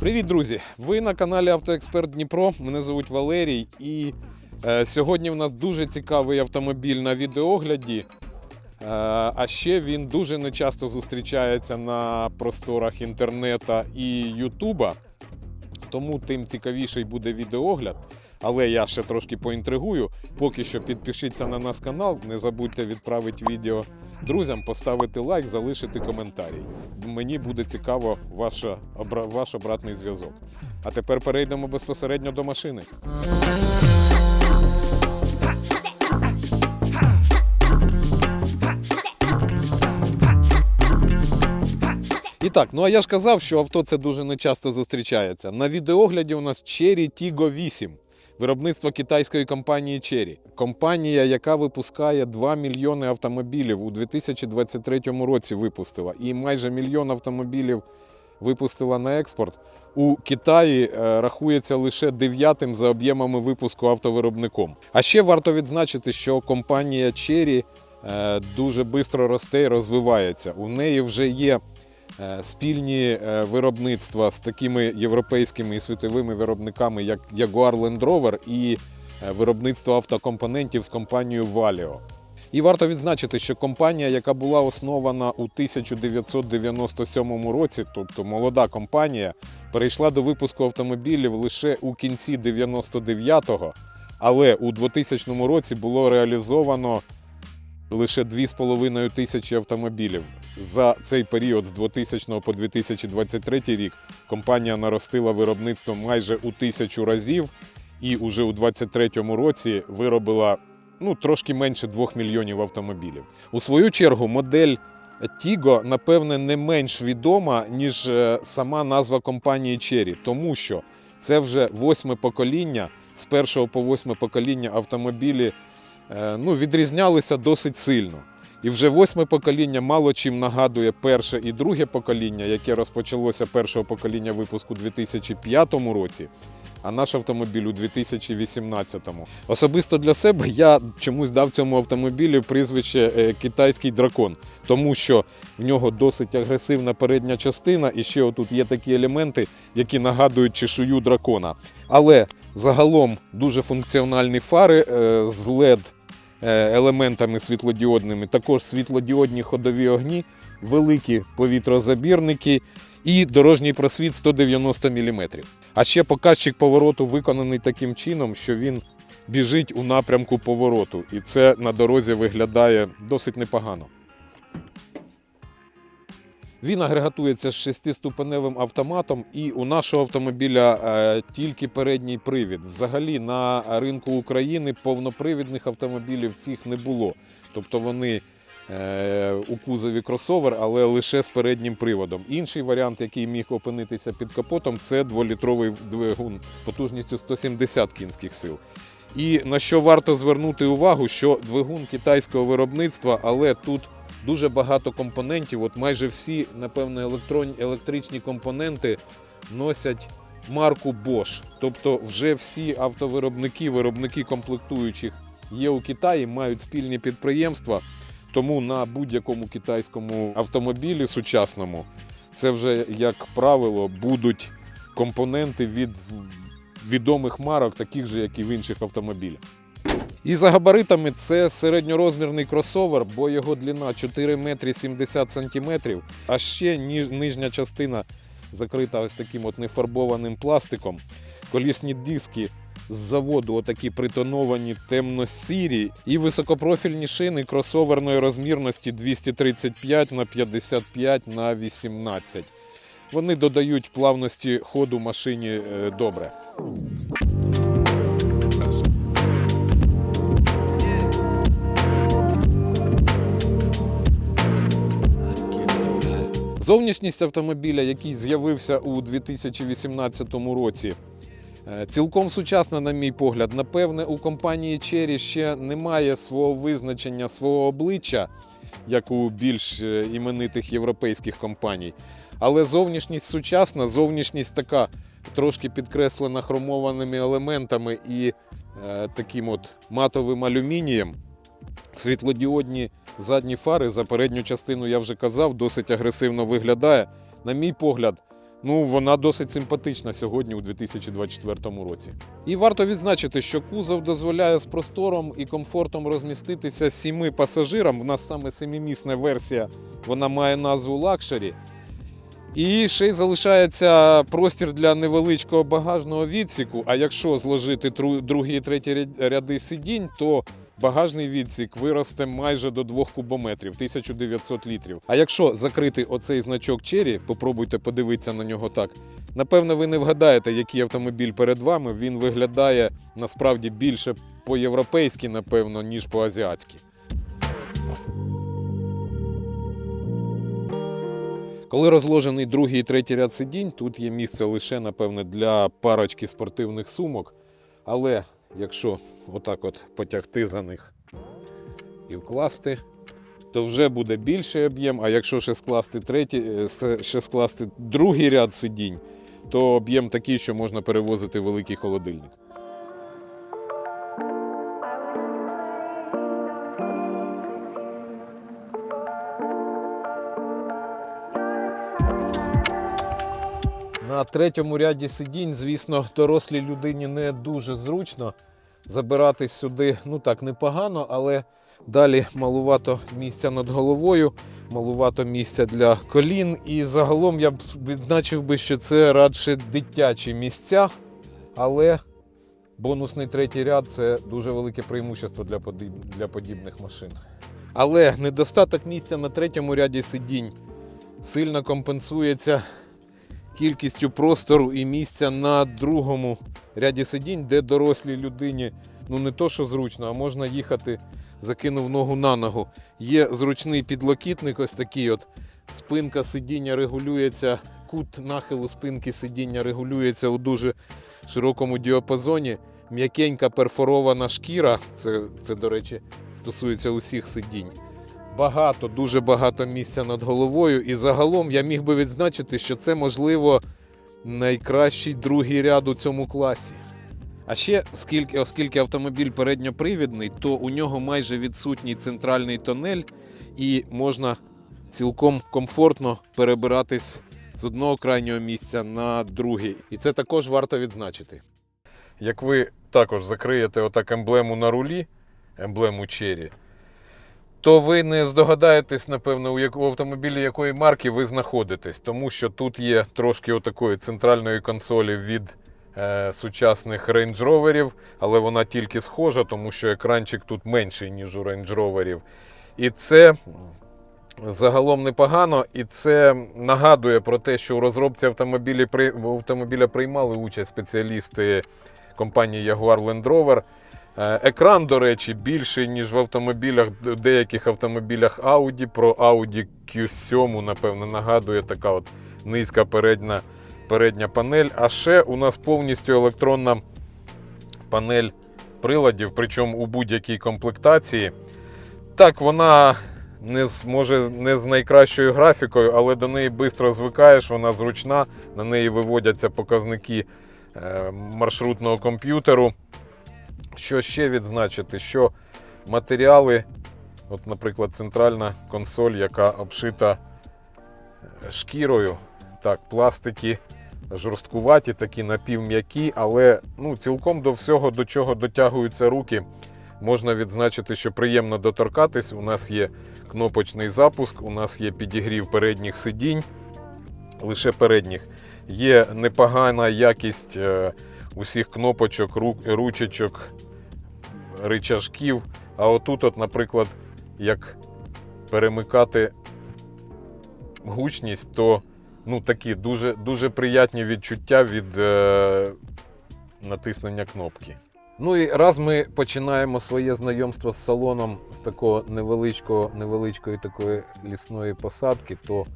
Привіт, друзі! Ви на каналі Автоексперт Дніпро. Мене звуть Валерій, і е, сьогодні в нас дуже цікавий автомобіль на відеогляді. Е, а ще він дуже нечасто зустрічається на просторах інтернету і Ютуба. Тому тим цікавіший буде відеогляд. Але я ще трошки поінтригую. Поки що підпишіться на наш канал, не забудьте відправити відео друзям, поставити лайк, залишити коментарій. Мені буде цікаво ваша, ваш обратний зв'язок. А тепер перейдемо безпосередньо до машини. І так, ну а я ж казав, що авто це дуже нечасто зустрічається. На відеогляді у нас Cherry Tiggo 8. Виробництво китайської компанії Cherry. Компанія, яка випускає 2 мільйони автомобілів у 2023 році випустила. І майже мільйон автомобілів випустила на експорт. У Китаї е, рахується лише дев'ятим за об'ємами випуску автовиробником. А ще варто відзначити, що компанія Cherry е, дуже швидко росте і розвивається. У неї вже є спільні е, виробництва з такими європейськими і світовими виробниками, як Jaguar Land Rover і е, виробництво автокомпонентів з компанією Valeo. І варто відзначити, що компанія, яка була основана у 1997 році, тобто молода компанія, перейшла до випуску автомобілів лише у кінці 99-го, але у 2000 році було реалізовано лише 2,5 тисячі автомобілів. За цей період з 2000 по 2023 рік компанія наростила виробництво майже у тисячу разів і уже у 2023 році виробила ну, трошки менше 2 мільйонів автомобілів. У свою чергу модель Tigo, напевне, не менш відома, ніж е, сама назва компанії Cherry, тому що це вже восьме покоління. З першого по восьме покоління автомобілі ну, відрізнялися досить сильно. І вже восьме покоління мало чим нагадує перше і друге покоління, яке розпочалося першого покоління випуску у 2005 році, а наш автомобіль у 2018. Особисто для себе я чомусь дав цьому автомобілю прізвище е, китайський дракон, тому що в нього досить агресивна передня частина, і ще отут є такі елементи, які нагадують чешую дракона. Але загалом дуже функціональні фари е, з LED е, елементами світлодіодними, також світлодіодні ходові огні, великі повітрозабірники і дорожній просвіт 190 мм. А ще показчик повороту виконаний таким чином, що він біжить у напрямку повороту, і це на дорозі виглядає досить непогано. Він агрегатується з шестиступеневим автоматом, і у нашого автомобіля е, тільки передній привід. Взагалі на ринку України повнопривідних автомобілів цих не було. Тобто вони е, у кузові кросовер, але лише з переднім приводом. Інший варіант, який міг опинитися під капотом, це дволітровий двигун потужністю 170 кінських сил. І на що варто звернути увагу, що двигун китайського виробництва, але тут дуже багато компонентів. От майже всі, напевно, електронні електричні компоненти носять марку Bosch. Тобто, вже всі автовиробники, виробники комплектуючих є у Китаї, мають спільні підприємства. Тому на будь-якому китайському автомобілі сучасному це вже, як правило, будуть компоненти від відомих марок, таких же, як і в інших автомобілях. І за габаритами це середньорозмірний кросовер, бо його длина 4 метри 70 сантиметрів, а ще нижня частина закрита ось таким от нефарбованим пластиком. Колісні диски з заводу отакі притоновані темно-сірі і високопрофільні шини кросоверної розмірності 235 на 55 на 18. Вони додають плавності ходу машині е, добре. Зовнішність автомобіля, який з'явився у 2018 році, е, цілком сучасна, на мій погляд. Напевне, у компанії Cherry ще немає свого визначення, свого обличчя, як у більш е, іменитих європейських компаній. Але зовнішність сучасна, зовнішність така трошки підкреслена хромованими елементами і е, таким от матовим алюмінієм. Світлодіодні задні фари за передню частину я вже казав, досить агресивно виглядає. На мій погляд, Ну, вона досить симпатична сьогодні у 2024 році. І варто відзначити, що кузов дозволяє з простором і комфортом розміститися сіми пасажирам. В нас саме семимісна версія, вона має назву лакшері. І ще й залишається простір для невеличкого багажного відсіку. А якщо зложити другий і третій ряди сидінь, то багажний відсік виросте майже до 2 кубометрів 1900 літрів. А якщо закрити оцей значок Cherry, попробуйте подивитися на нього так. Напевно, ви не вгадаєте, який автомобіль перед вами. Він виглядає насправді більше по-європейськи, напевно, ніж по-азіатськи. Коли розложений другий і третій ряд сидінь, тут є місце лише, напевне, для парочки спортивних сумок. Але якщо отак от потягти за них і вкласти, то вже буде більший об'єм. А якщо ще скласти третій, е, ще скласти другий ряд сидінь, то об'єм такий, що можна перевозити великий холодильник. Третьому ряді сидінь, звісно, дорослій людині не дуже зручно забиратись сюди, ну так, непогано, але далі малувато місця над головою, малувато місця для колін. І загалом я б відзначив би, що це радше дитячі місця, але бонусний третій ряд це дуже велике преимущество для, подіб- для подібних машин. Але недостаток місця на третьому ряді сидінь сильно компенсується кількістю простору і місця на другому ряді сидінь, де дорослій людині ну не то, що зручно, а можна їхати, закинув ногу на ногу. Є зручний підлокітник, ось такий от. Спинка сидіння регулюється, кут нахилу спинки сидіння регулюється у дуже широкому діапазоні. М'якенька перфорована шкіра, це, це, до речі, стосується усіх сидінь. Багато, дуже багато місця над головою. І загалом я міг би відзначити, що це, можливо, найкращий другий ряд у цьому класі. А ще, скільки, оскільки автомобіль передньопривідний, то у нього майже відсутній центральний тонель, і можна цілком комфортно перебиратись з одного крайнього місця на другий. І це також варто відзначити. Як ви також закриєте отак емблему на рулі, емблему Cherry, то ви не здогадаєтесь, напевно, у у автомобілі якої марки ви знаходитесь, тому що тут є трошки отакої центральної консолі від е, сучасних Range Roverів, але вона тільки схожа, тому що екранчик тут менший, ніж у Range Roverів. І це загалом непогано, і це нагадує про те, що у розробці автомобіля приймали участь спеціалісти компанії Jaguar Land Rover. Е, Екран, до речі, більший, ніж в автомобілях, деяких автомобілях Audi. Про Audi Q7, напевно, нагадує така от низька передня, передня панель. А ще у нас повністю електронна панель приладів, причому у будь-якій комплектації. Так, вона не може не з найкращою графікою, але до неї швидко звикаєш, вона зручна, на неї виводяться показники е, маршрутного комп'ютеру. Що ще відзначити? Що матеріали, от, наприклад, центральна консоль, яка обшита е, шкірою, так, пластики жорсткуваті, такі напівм'які, але ну, цілком до всього, до чого дотягуються руки, можна відзначити, що приємно доторкатись. У нас є кнопочний запуск, у нас є підігрів передніх сидінь, лише передніх. Є непогана якість е, усіх кнопочок, ру- ручечок, ричажків. А отут, от, наприклад, як перемикати гучність, то ну, такі дуже, дуже приятні відчуття від е, натиснення кнопки. Ну і раз ми починаємо своє знайомство з салоном з такого невеличкого, невеличкої такої лісної посадки, то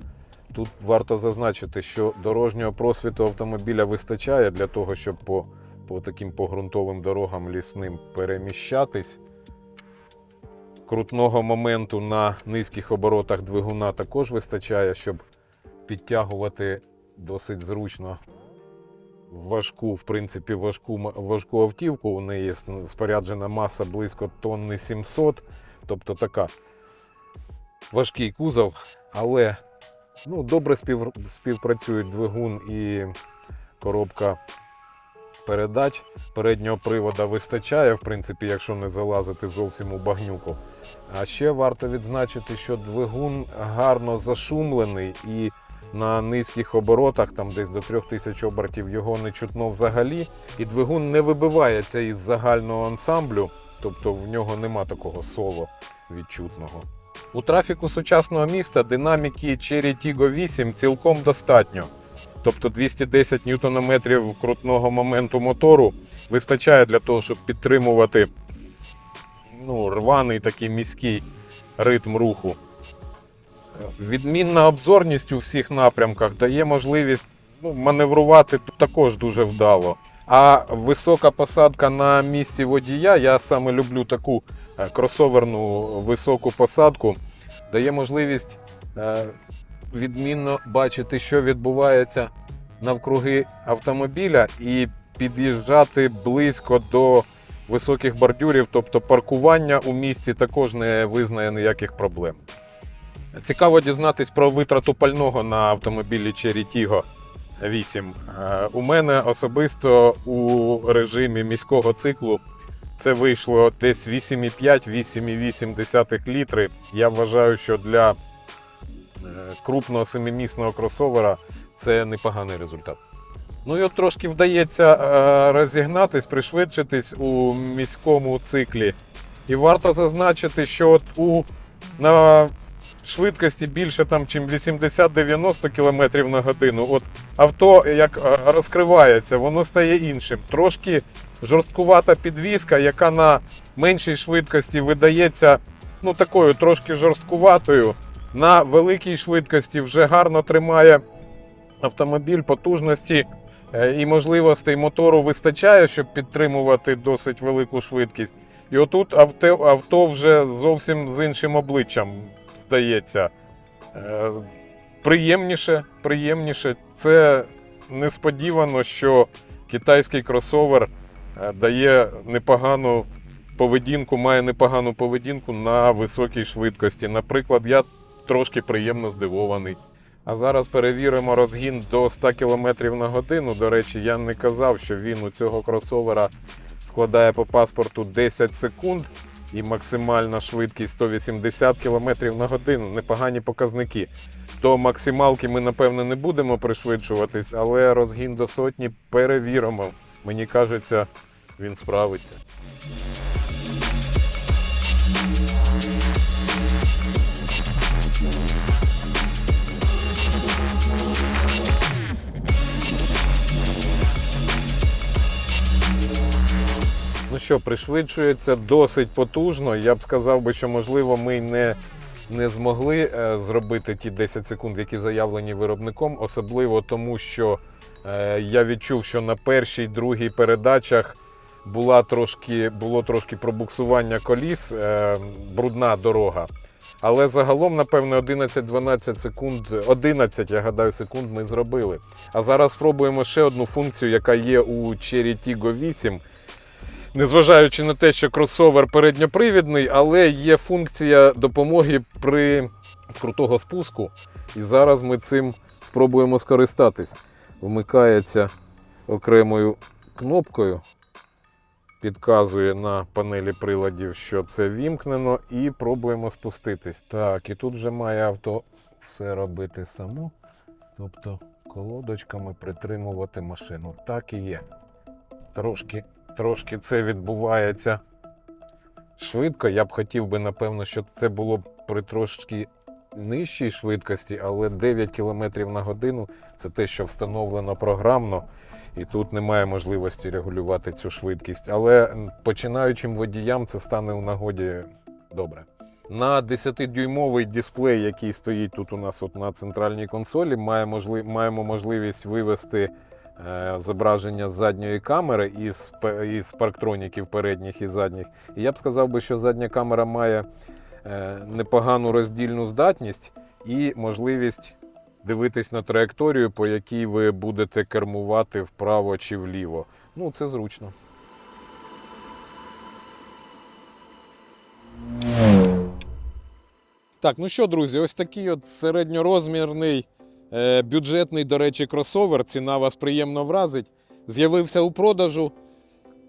тут варто зазначити, що дорожнього просвіту автомобіля вистачає для того, щоб по, по таким погрунтовим дорогам лісним переміщатись. Крутного моменту на низьких оборотах двигуна також вистачає, щоб підтягувати досить зручно важку, в принципі, важку, важку автівку. У неї споряджена маса близько тонни 700, тобто така важкий кузов, але Ну, добре спів... співпрацюють двигун і коробка передач. Переднього привода вистачає, в принципі, якщо не залазити зовсім у багнюку. А ще варто відзначити, що двигун гарно зашумлений і на низьких оборотах, там десь до 3000 обертів, його не чутно взагалі. І двигун не вибивається із загального ансамблю, тобто в нього нема такого соло відчутного. У трафіку сучасного міста динаміки Cherry Tiggo 8 цілком достатньо. Тобто 210 ньютонометрів крутного моменту мотору вистачає для того, щоб підтримувати ну, рваний такий міський ритм руху. Відмінна обзорність у всіх напрямках дає можливість ну, маневрувати також дуже вдало. А висока посадка на місці водія, я саме люблю таку е, кросоверну високу посадку, дає можливість е, відмінно бачити, що відбувається навкруги автомобіля, і під'їжджати близько до високих бордюрів, тобто паркування у місті також не визнає ніяких проблем. Цікаво дізнатись про витрату пального на автомобілі Cherry Tiggo 8. Е, У мене особисто у режимі міського циклу це вийшло десь 8,5-8,8 літри. Я вважаю, що для е, крупного семимісного кросовера це непоганий результат. Ну і от трошки вдається е, розігнатись, пришвидшитись у міському циклі. І варто зазначити, що от у на швидкості більше там, чим 80-90 км на годину. От авто як е, розкривається, воно стає іншим. Трошки жорсткувата підвіска, яка на меншій швидкості видається ну, такою трошки жорсткуватою. На великій швидкості вже гарно тримає автомобіль потужності е, і можливостей мотору вистачає, щоб підтримувати досить велику швидкість. І отут авто, авто вже зовсім з іншим обличчям здається. Е, Приємніше, приємніше. Це несподівано, що китайський кросовер е, дає непогану поведінку, має непогану поведінку на високій швидкості. Наприклад, я трошки приємно здивований. А зараз перевіримо розгін до 100 км на годину. До речі, я не казав, що він у цього кросовера складає по паспорту 10 секунд і максимальна швидкість 180 км на годину. Непогані показники. До максималки ми, напевно, не будемо пришвидшуватись, але розгін до сотні перевіримо. Мені кажеться, він справиться. Ну що, пришвидшується досить потужно. Я б сказав би, що можливо ми не, не змогли е, зробити ті 10 секунд, які заявлені виробником, особливо тому, що е, я відчув, що на першій, другій передачах була трошки, було трошки пробуксування коліс, е, брудна дорога. Але загалом, напевно, 11-12 секунд, 11, я гадаю, секунд ми зробили. А зараз спробуємо ще одну функцію, яка є у Cherry Tiggo 8. Незважаючи на те, що кросовер передньопривідний, але є функція допомоги при крутого спуску. І зараз ми цим спробуємо скористатись. Вмикається окремою кнопкою, підказує на панелі приладів, що це вімкнено, і пробуємо спуститись. Так, і тут вже має авто все робити само. Тобто колодочками притримувати машину. Так і є. Трошки трошки це відбувається швидко. Я б хотів би, напевно, щоб це було б при трошки нижчій швидкості, але 9 км на годину це те, що встановлено програмно, і тут немає можливості регулювати цю швидкість. Але починаючим водіям це стане у нагоді добре. На 10-дюймовий дисплей, який стоїть тут у нас от на центральній консолі, має можли... маємо можливість вивести зображення з задньої камери із, із парктроніків передніх і задніх. І я б сказав би, що задня камера має е, непогану роздільну здатність і можливість дивитись на траєкторію, по якій ви будете кермувати вправо чи вліво. Ну, це зручно. Так, ну що, друзі, ось такий от середньорозмірний е, бюджетний, до речі, кросовер. Ціна вас приємно вразить. З'явився у продажу.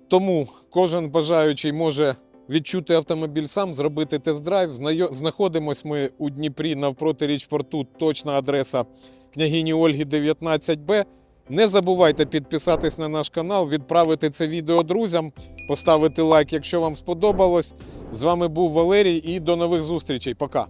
Тому кожен бажаючий може відчути автомобіль сам, зробити тест-драйв. Знаходимось ми у Дніпрі навпроти річпорту. Точна адреса княгині Ольги 19Б. Не забувайте підписатись на наш канал, відправити це відео друзям, поставити лайк, якщо вам сподобалось. З вами був Валерій і до нових зустрічей. Пока.